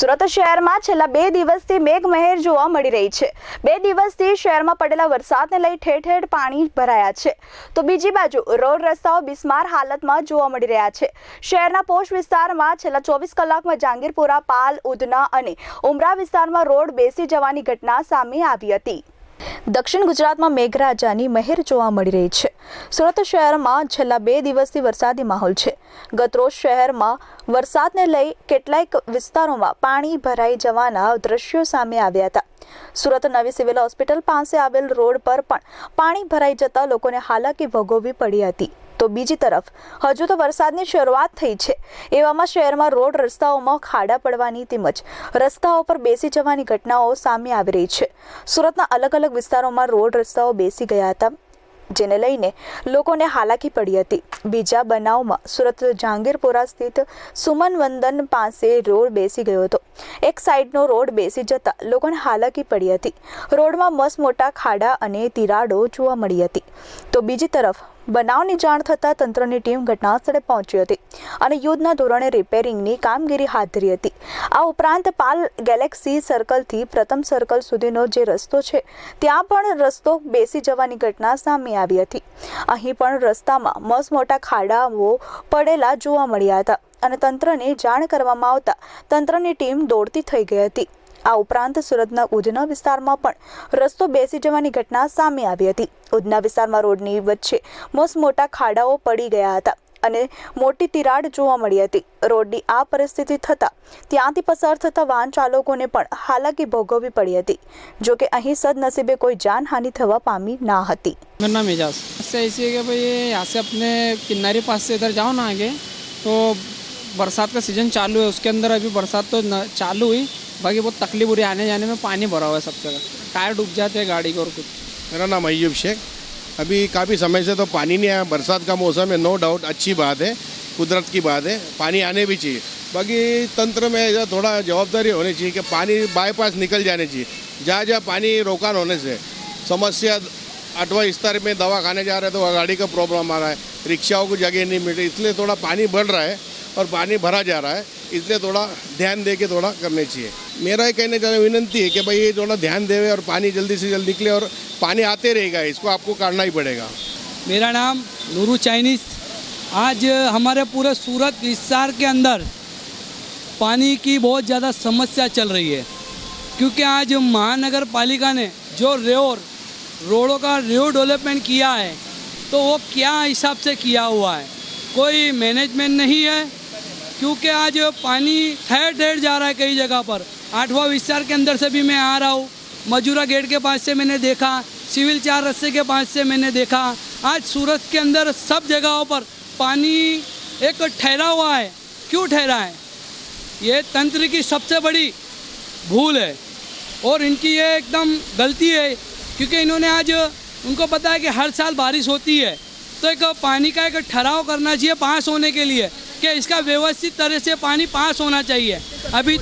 સુરત શહેરમાં છેલ્લા બે દિવસથી મેઘમહેર જોવા મળી રહી છે. બે દિવસથી શહેરમાં પડેલા વરસાદને લઈ ઠેર ઠેર પાણી ભરાયા છે. તો બીજી બાજુ રોડ રસ્તાઓ બિસ્માર હાલતમાં જોવા મળી રહ્યા છે. શહેરના પોશ વિસ્તારમાં છેલ્લા ચોવીસ કલાકમાં જહાંગીરપુરા, પાલ, ઉધના અને ઉમરા વિસ્તારમાં રોડ બેસી જવાની ઘટના સામે આવી હતી. દક્ષિણ ગુજરાતમાં મેઘરાજાની મહેર જોવા મળી રહી છે. સુરત શહેરમાં છેલ્લા બે દિવસથી વરસાદી માહોલ છે. ગતરોજ શહેરમાં વરસાદને લઈ કેટલાક વિસ્તારોમાં પાણી ભરાઈ જવાના દ્રશ્યો સામે આવ્યા હતા. સુરત નવી સિવિલ હોસ્પિટલ પાસે આવેલ રોડ પર પણ પાણી ભરાઈ જતા લોકોને હાલાકી ભોગવવી પડી હતી. તો બીજી તરફ, હજુ તો વરસાદની શરૂઆત થઈ છે. એવામાં શહેરમાં રોડ રસ્તાઓમાં ખાડા પડવાની તેમજ રસ્તાઓ પર બેસી જવાની ઘટનાઓ સામે આવી રહી છે. સુરતના અલગ અલગ વિસ્તારોમાં રોડ રસ્તાઓ બેસી ગયા હતા, જેને લઈને લોકોને હાલાકી પડી હતી. બીજા બનાવમાં સુરત જહાંગીરપુરા સ્થિત સુમન વંદન પાસે રોડ બેસી ગયો હતો. એક સાઈડનો રોડ બેસી જતા લોકોને હાલાકી પડી હતી. રોડમાં મસ મોટા ખાડા અને તિરાડો જોવા મળી હતી. તો બીજી તરફ, બનાવની જાણ થતાં તંત્રની ટીમ ઘટનાસ્થળે પહોંચી હતી અને યુદ્ધના ધોરણે રિપેરિંગની કામગીરી હાથ ધરી હતી. આ ઉપરાંત પાલ ગેલેક્સી સર્કલથી પ્રથમ સર્કલ સુધીનો જે રસ્તો છે, ત્યાં પણ રસ્તો બેસી જવાની ઘટના સામે આવી હતી. અહીં પણ રસ્તામાં મસ્ત મોટા ખાડાઓ પડેલા જોવા મળ્યા હતા અને તંત્રને જાણ કરવામાં આવતા તંત્રની ટીમ દોડતી થઈ ગઈ હતી. આ ઉપરાંત સુરતના ઉધના વિસ્તારમાં પણ રસ્તો બેસી જવાની ઘટના સામે આવી હતી ઉધના વિસ્તારમાં રોડની વચ્ચે મસ્ત મોટા ખાડાઓ પડી ગયા હતા અને મોટી તિરાડ જોવા મળી હતી રોડની આ પરિસ્થિતિ થતાં ત્યાંથી પસાર થતા વાહન ચાલકોને પણ હાલાકી ભોગવવી પડી હતી જો કે અહીં સદનસીબે કોઈ જાનહાનિ થવા પામી ના હતી मेरा नाम एजाज इससे ऐसी है कि भाई ये यहाँ से अपने किन्नारी पास से इधर जाओ ना आगे तो बरसात का सीज़न चालू है उसके अंदर अभी बरसात तो न, चालू हुई बाकी बहुत तकलीफ़ हो रही है, आने जाने में पानी भरा हुआ है सब जगह। टायर डूब जाते हैं गाड़ी के और कुछ। मेरा नाम अयूब शेख। अभी काफ़ी समय से तो पानी नहीं आया, बरसात का मौसम है नो डाउट अच्छी बात है, कुदरत की बात है, पानी आने भी चाहिए। बाकी तंत्र में थोड़ा जवाबदारी होनी चाहिए कि पानी बाईपास निकल जाने चाहिए। जहाँ जहाँ पानी रोकान होने से, समस्या अठवा स्तर में दवा खाने जा रहे तो गाड़ी का प्रॉब्लम आ रहा है, रिक्शाओं को जगह नहीं मिल रही, इसलिए थोड़ा पानी बढ़ रहा है और पानी भरा जा रहा है, इसलिए थोड़ा ध्यान दे के थोड़ा करने चाहिए। मेरा ये कहने जाने विनंती है कि भाई ये थोड़ा ध्यान देवे और पानी जल्दी से जल्दी निकले और पानी आते रहेगा, इसको आपको काटना ही पड़ेगा। मेरा नाम नूरू चाइनीस आज हमारे पूरे सूरत विस्तार के अंदर पानी की बहुत ज़्यादा समस्या चल रही है, क्योंकि आज महानगर पालिका ने जो रोड रोडों का रो डेवलपमेंट किया है तो वो क्या हिसाब से किया हुआ है? कोई मैनेजमेंट नहीं है, क्योंकि आज पानी ठहर ठहर जा रहा है कई जगह पर। आठवां विस्तार के अंदर से भी मैं आ रहा हूँ। मजूरा गेट के पास से मैंने देखा, सिविल चार रस्ते के पास से मैंने देखा। आज सूरत के अंदर सब जगहों पर पानी एक ठहरा हुआ है। क्यों ठहरा है? ये तंत्र की सबसे बड़ी भूल है। और इनकी ये एकदम गलती है, क्योंकि इन्होंने आज उनको पता है कि हर साल बारिश होती है। तो एक पानी का एक ठहराव करना चाहिए पास होने के लिए, कि इसका व्यवस्थित तरह से पानी पास होना चाहिए। अभी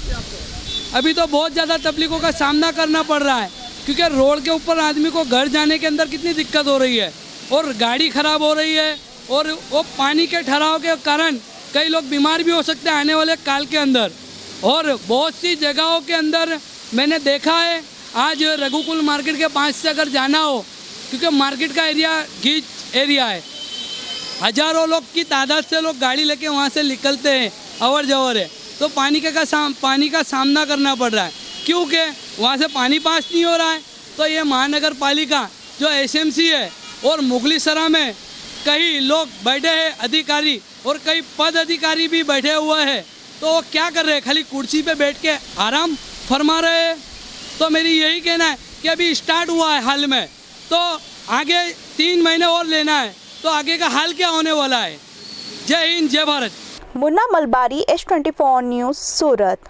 अभी तो बहुत ज़्यादा तकलीफों का सामना करना पड़ रहा है, क्योंकि रोड के ऊपर आदमी को घर जाने के अंदर कितनी दिक्कत हो रही है। और गाड़ी खराब हो रही है, और वो पानी के ठहराव के कारण कई लोग बीमार भी हो सकते हैं आने वाले काल के अंदर। और बहुत सी जगहों के अंदर मैंने देखा है, आज रघुकुल मार्केट के पास से अगर जाना हो, क्योंकि मार्केट का एरिया गीच एरिया है। हज़ारों लोग की तादाद से लोग गाड़ी लेके वहाँ से निकलते हैं अवर जवर है। तो पानी का, का साम, पानी का सामना करना पड़ रहा है। क्योंकि वहाँ से पानी पास नहीं हो रहा है। तो ये महानगर पालिका जो एसएमसी है और मुगली सरा में कई लोग बैठे हैं अधिकारी और कई पद अधिकारी भी बैठे हुए हैं। तो वो क्या कर रहे हैं? खाली कुर्सी पे बैठ के आराम फरमा रहे हैं। तो मेरी यही कहना है कि अभी स्टार्ट हुआ है हाल में। तो आगे तीन महीने और लेना है। तो आगे का हाल क्या होने वाला है? जय हिंद जय Bharat. Munna Malbari S twenty four news Surat.